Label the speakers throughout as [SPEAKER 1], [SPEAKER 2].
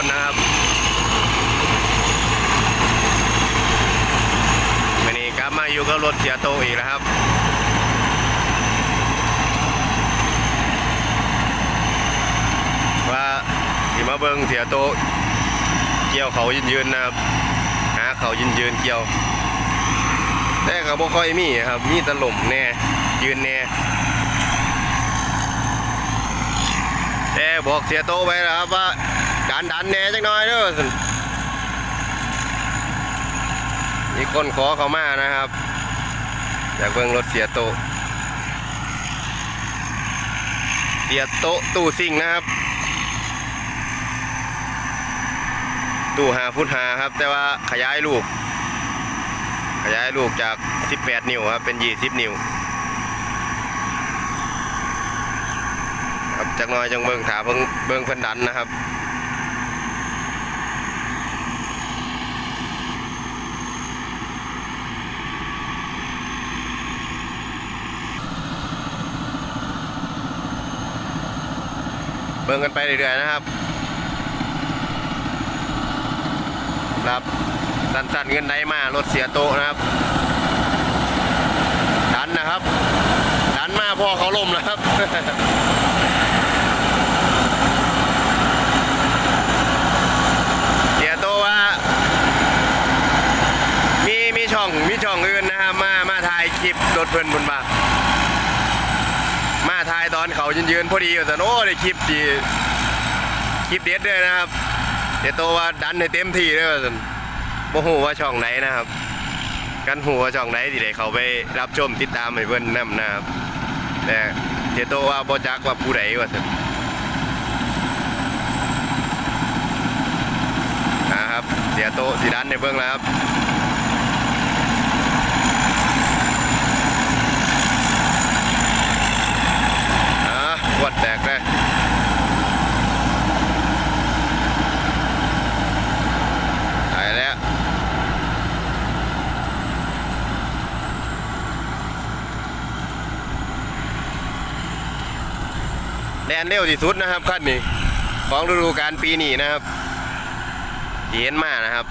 [SPEAKER 1] คนนะครับวันนี้กลับมาอยู่กับรถเสียโตอีกแล้วครับว่าที่มาเบิงเสียโตเกี่ยวเขายืนยืนนะครับหาเขายืนยืนเกี่ยว แต่ก็บ่ค่อยมีครับ มีตล่มแน่ยืนแน่แต่บอกเสียโตไปแล้วครับว่า ดันดันแหน่จังน้อยเด้อซั่นมีคนขอเขามานะครับอยากเบิ่งรถเสียโตเสียโตตู้ซิ่งนะครับ ตู้หาฟุตหาครับ แต่ว่าขยายลูก ขยายลูกจาก 18 นิ้วครับ เป็น 20 นิ้วครับจากน้อยจังเบิ่งถาเบิ่งเบิ่งเพิ่นดันนะครับ เบิ่งกันไปเรื่อยๆนะครับครับสั้นๆเงินได้มารถเสียโตนะครับ ดันนะครับ ดันมาพ่อเขาล่มแล้วครับเสียโตว่า มีมีช่องมีช่องอื่นนะครับมามาถ่ายคลิปรถเพิ่นบุญมา ยตอนเขายืนๆพอดีแต่โอ้ได้คลิปดีคลิปเด็ดเลยนะครับเดี๋ยวโตว่าดันให้เต็มที่เลยว่าซั่นบ่ฮู้ว่าช่องไหนนะครับ กันฮู้ว่าช่องไหนที่ได้เขาไปรับชมติดตามให้เพิ่นนํนะครับแต่เดี๋ยวโตว่าบ่จักว่าผู้ใดว่าซั่นนะครับเสียโตสิดันในเบิ่งแล้วครับ อ่า วัดแตกเลยตายแล้วแดนเร็วที่สุดนะครับขั้นนี้ของฤดูกาลปีนี้นะครับฮีเห็นมานะครับ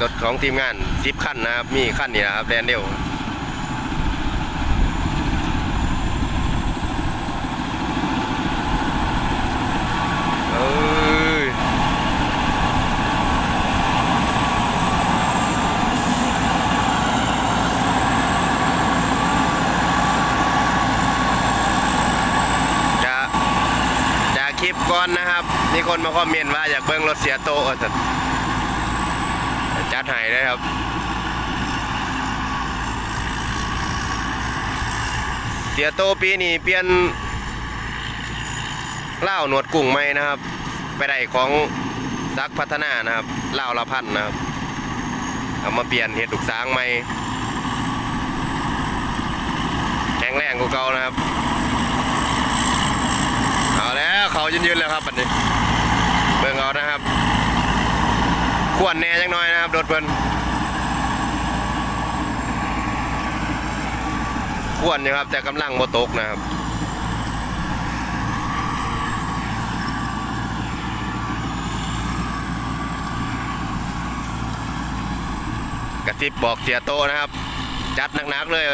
[SPEAKER 1] รถของทีมงานสิบขั้นนะครับ มีขั้นนี้นะครับแดนเร็ว เอ้ยจะจากคลิปก่อนนะ ครับมีคนมาคอมเมนต์ว่าอยากเบิ้งรถเสียโตะว่าซั่นจัดให้เลยครับ เสียโตปีนี้เปลี่ยนเล่าหนวดกุ้งไหมนะครับ ไปได้ของซักพัฒนานะครับเล่าละพันนะครับเอามาเปลี่ยนเห็ดลูกสางใหมแข็งแรงกว่าเก่านะครับ เอาแล้วเขายืนๆแล้วครับปัดนี้เบิ่งเอา นะครับขวนแน่จังน้อยนะครับรถเพิ่นขวนอยู่ครับ แต่กำลังโมตกนะครับกระซิบบอกเสียโตนะครับ จัดหนักๆเลย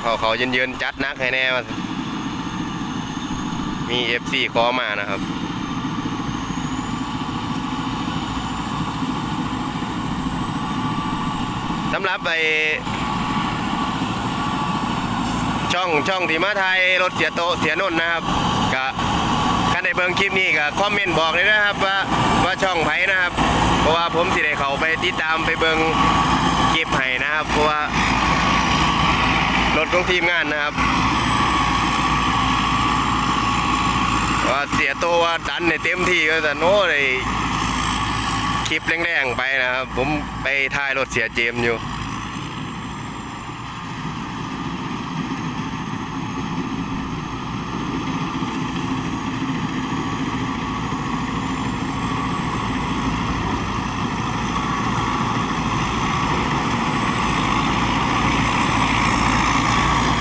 [SPEAKER 1] เขาเขายืนยืนๆจัดนักให้แน่ มีเอฟซีขอมานะครับ สำหรับไปช่องช่องที่มาไทยรถเสียโตเสียนนท์นะครับกะคันในเบิงคลิปนี้ก็คอมเมนต์บอกเลยนะครับว่าว่าช่องไผนะครับ เพราะว่าผมสิได้เขาไปติดตามไปเบิงคลิปให้นะครับ เพราะว่ารถของทีมงานนะครับว่าเสียโตวว่าดันในเต็มที่ก็แต่โน้เลย คลิปแรงๆไปนะครับ ผมไปถ่ายรถเสียเจมอยู่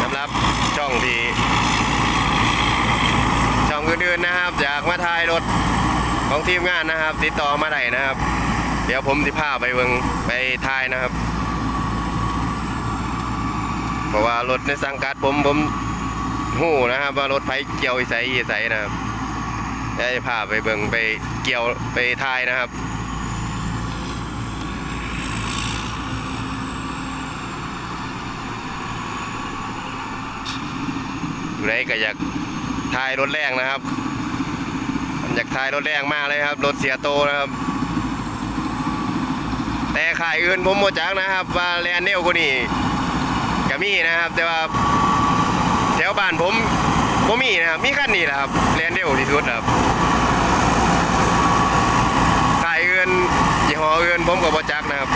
[SPEAKER 1] สำหรับช่องที่ช่องอื่นๆนะครับ อยากมาถ่ายรถของทีมงานนะครับ ติดต่อมาได้นะครับ เดี๋ยวผมสิพาไปเบิงไปทายนะครับ เพราะว่ารถในสังกัดผมผมหูนะครับ ว่ารถไฟเกี่ยวอีไสอีไสนะครับได้พาไปเบิงไปเกี่ยวไปทายนะครับผู้ใดก็อยากทายรถแรงนะครับ อยากทายรถแรงมากเลยครับ รถเสียโตนะครับ แต่ขายอื่นผมโมจักนะครับ ว่าแลนเนลกูนี่ก็มีนะครับ แต่ว่าแถวบ้านผมผมมีนะครับมีคันนี้แหละครับแลนเนลที่สุดครับขายอื่นยี่ห้ออื่นผมก็บ่จักนะครับ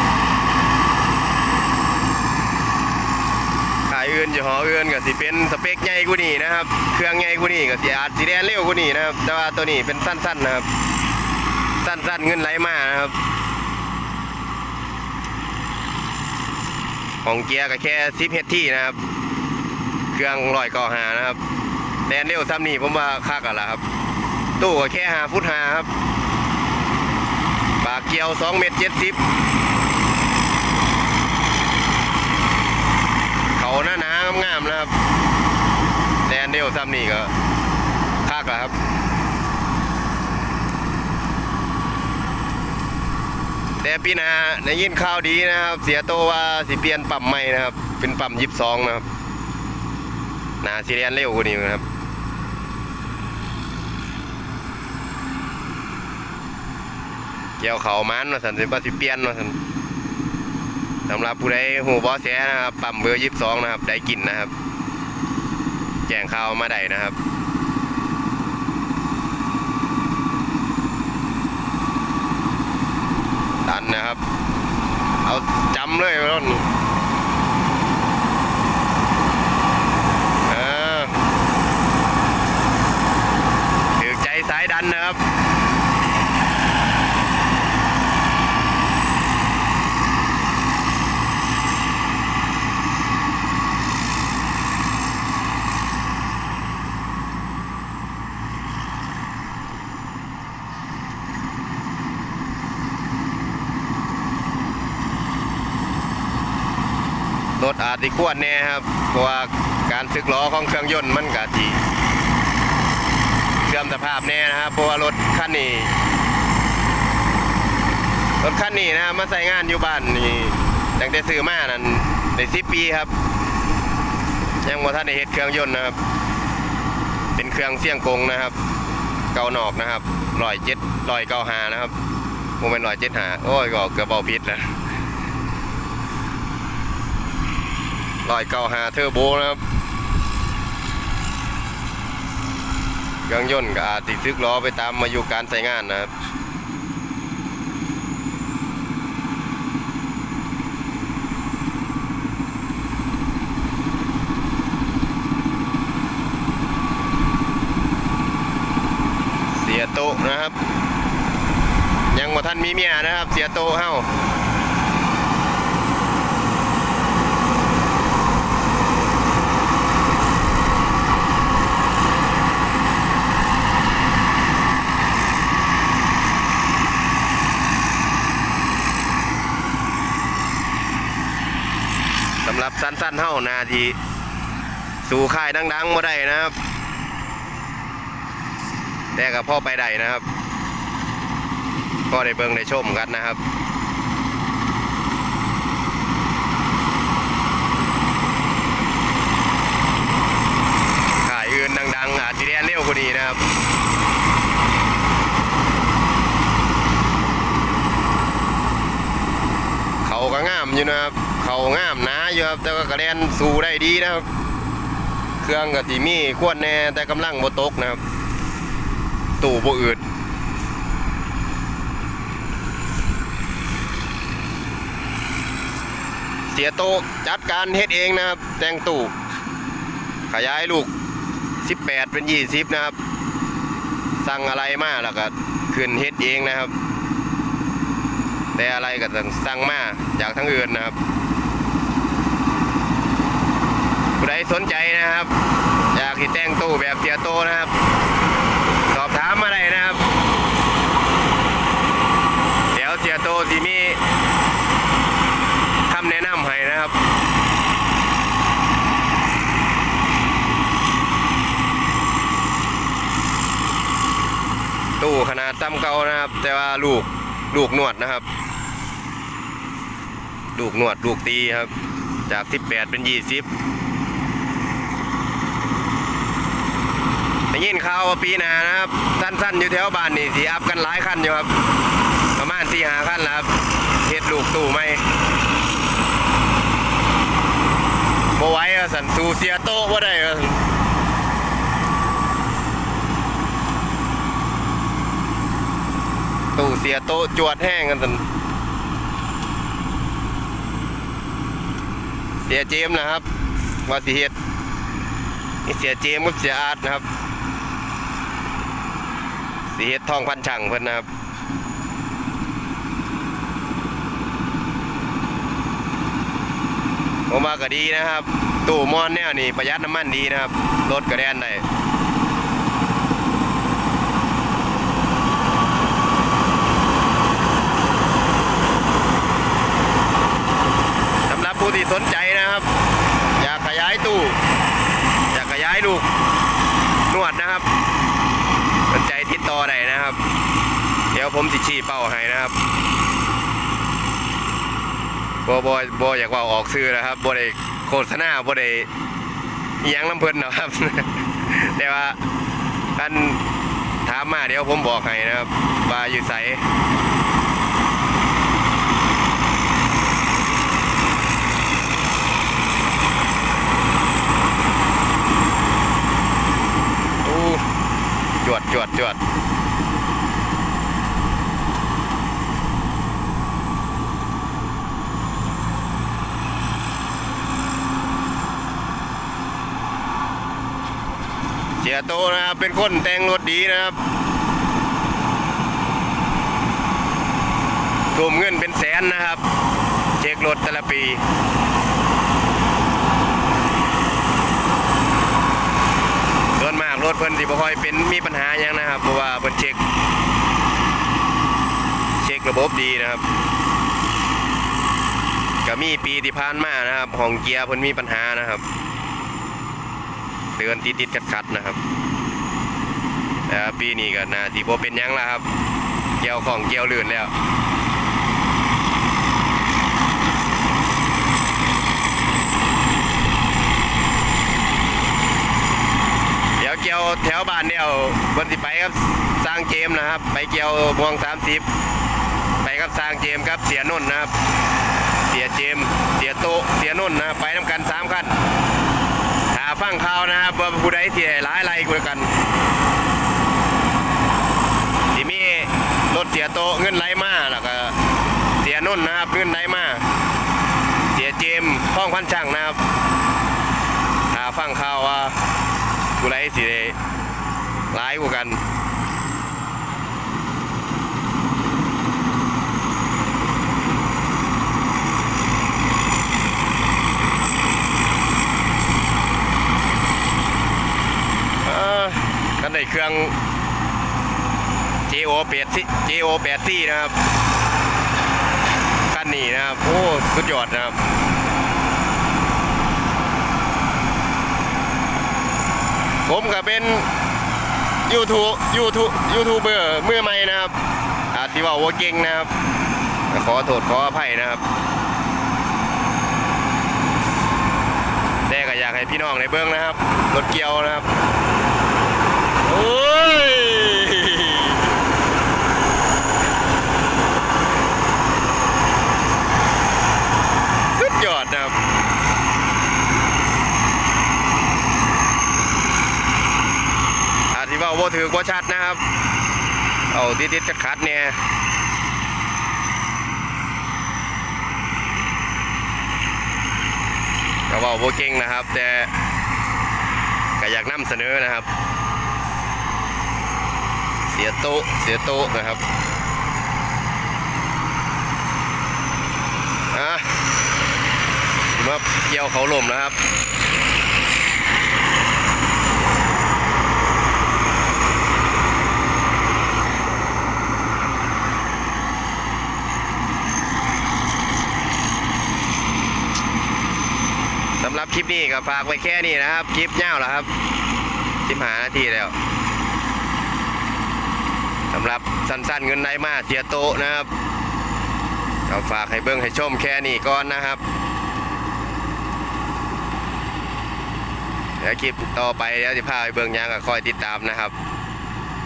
[SPEAKER 1] ขายอื่นยี่ห้ออื่นก็สิเป็นสเปคใหญ่กว่านี้นะครับเครื่องใหญ่กว่านี้ก็สิอาจสิแดนเร็วกว่านี้นะครับแต่ว่าตัวนี้เป็นสั้นๆนะครับ สั้นๆเงินไหลมานะครับ ของเกียร์ก็แค่ซิปเฮดที่นะครับ เครื่องลอยก่อหานะครับแดนเร็วซ้ำนี่ผมว่าคักอะละครับ ตู้ก็แค่หาฟุตหาครับ ปากเกียว2เมตร70เขาหน้าหนางามๆนะครับ แดนเดลซัมนี่ก็คักอะครับ แต่ปีนาได้ยินข่าวดีนะครับ เสียโตวว่าสิเปลี่ยนปั๊มใหม่นะครับ เป็นปั๊มยิบสองนะครับนาซีเรียนเร็วกว่านี้นะครับเกี่ยวเขามันว่าสันสิบ่าสิเปลี่ยนว่าสันสำหรับผู้ใดหูบอแสนะครับปั๊มเบอร์ยี่สิบสองนะครับ ได้กินนะครับ แจ้งข่าวมาได้นะครับ ดันนะครับ เอาจำเลยร่นเออถือใจสายดันนะครับ อาจสิควรแน่ครับเพราะว่าการสึกล้อของเครื่องยนต์มันกะทีเสื่อมสภาพแน่นะครับเพราะว่ารถคันนี้รถคันนี้นะครับมาใส่งานอยู่บ้านนี่ตั้งแต่ซื้อมานั่นในสิบปีครับ ยังว่าท่านได้เฮ็ดเครื่องยนต์นะครับ เป็นเครื่องเสี่ยงกงนะครับ เกาหนอกนะครับร้อยเจ็ดร้อยเก้าหานะครับโมเป็นร้อยเจ็ดหาโอ้ยก็เกือบเบาพิษแล้ว ร้อยเก้าหาเทอร์โบนะครับเครื่องยนต์ก็อาจติดซึกล้อไปตามมาอยู่การใช้งานนะครับเสียโตนะครับ ยังว่าท่านมีเมียนะครับ เสียโตเฮ้า สั้นเท่านาที สู่ค่ายดังๆมาได้นะครับ แต่กับพ่อไปได้นะครับ ก็ได้เบิ่งได้ชมกันนะครับ ค่ายอื่นดังๆ อาจจะเรียนเร็วกว่านี้นะครับ เขาก็งามอยู่นะครับ เขางามหนาอยู่ ครับ แต่ก็กระเด็นสู้ได้ดีนะครับ เครื่องกับทีมีควรแน่แต่กำลังบตกนะครับ ตู่บอืดเสียโตจัดการเฮ็ดเองนะครับ แต่งตู่ขยายลูก 18 เป็น 20 นะครับ สั่งอะไรมาแล้วก็ขึ้นเฮ็ดเองนะครับ แต่อะไรก็ต้องสั่งมาจากทั้งอื่นนะครับ ใดสนใจนะครับ อยากติดแต่งตู้แบบเสียโตนะครับ สอบถามอะไรนะครับ เดี๋ยวเสียโตที่มีคำแนะนำให้นะครับตู้ขนาดตั้เก่านะครับ แต่ว่าลูกลูกนวดนะครับ ลูกนวดลูกตีครับ จาก 18 เป็น 20 ได้ยินข่าวว่าปีหนานะครับ สั้นๆ อยู่แถวบ้านนี่สีอัพกันหลายขั้นอยู่ครับ ประมาณสี่หาขั้นแล้วครับเฮ็ดลูกตู้ไหมบไหว้สันสูเสียโต๊ะบ่ได้ตู้เสียโต๊ะจวดแห้งกันสันเสียเจมนะครับว่าสิเฮ็ดนี่เสียเจมกับเสียอาร์ตนะครับ สิเฮ็ดทองพันช่างเพิ่นนะครับผมว่าก็ดีนะครับ ตู้มอนเนี่ยนี่ประหยัดน้ำมันดีนะครับรถกระแดนได้สำหรับผู้ที่สนใจนะครับ อยากขยายตู้ อยากขยายลูกนวดนะครับ ติดต่อได้นะครับ เดี๋ยวผมสิชี้เป้าให้นะครับบอบ่บ่อยากว่าออกซื้อนะครับบ่ได้โฆษณาบ่ได้อิหยังลำเพลินนะครับ แต่ว่าท่านถามมาเดี๋ยวผมบอกให้นะครับว่าอยู่ใสโอ้จ วดจวดจวดเสียโตนะครับ เป็นคนแต่งรถดีนะครับรวมเงินเป็นแสนนะครับ เช็ครถแต่ละปี ส่วนมาก รถเพิ่นสิบ่ค่อยเป็นมีปัญหายังนะครับเพราะว่าเพิ่นเช็ค เช็คระบบดีนะครับก็มีปีที่ผ่านมานะครับ ของเกียร์เพิ่นมีปัญหานะครับเตือนติดติดขัดขัดนะครับแต่ปีนี้ก็น่าสิบ่เป็นยังแล้วครับ เกี่ยวของเกี่ยวลื่นแล้ว เกี่ยวแถวบ้านเดียวันสิไปครับสร้างเกมนะครับ ไปเกี่ยวพวงสามสิบไปกับสร้างเกมครับเสียนุ่นนะครับ เสียเจมเสียโตเสียนุ่นนะไปน้ำกันสามคันหาฟังข่าวนะครับว่าผู้ใดที่หลายอะไรคุยกันที่มีรถเสียโตเงินไหลมาแล้วก็เสียนุ่นนะครับเงินไหลมาเสียเจมห้องพันช่างนะครับหาฟังข่าวว่า ผู้ใดสิได้หลายกว่ากันกันได้เครื่อง JO 8 JO 8 4นะครับกันนี้นะครับ โอ้ สุดยอดนะครับ ผมก็เป็นยูทูยูทูยูทูเบอร์มือใหม่นะครับ อาจสิว่าว่าเก่งนะครับ ขอโทษขออภัยนะครับ แต่ก็อยากให้พี่น้องในเบื้องนะครับ รถเกียวนะครับ โอ้ย สุดยอดนะครับ อาจจะว่าโบถือว่าชัดนะครับ เอาติดติดๆขัดๆเนี่ยก็เว่าโบเก่งนะครับ แต่ก็อยากนำเสนอนะครับ เสียโต๊ะเสียโต๊ะนะครับอะมาเกี่ยวเขาลมนะครับ สำหรับคลิปนี้ก็ฝากไว้แค่นี้นะครับ คลิปยาแล้วครับสิบหานาทีแล้วสำหรับสั้นๆเงินในมาเสียโตนะครับเราฝากให้เบิ้งให้ชมแค่นี้ก่อนนะครับแล้วคลิปต่อไปเดี๋ยวจะพาไปเบิ้งยังก็คอยติดตามนะครับ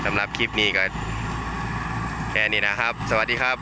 [SPEAKER 1] สำหรับคลิปนี้ก็แค่นี้นะครับ สวัสดีครับ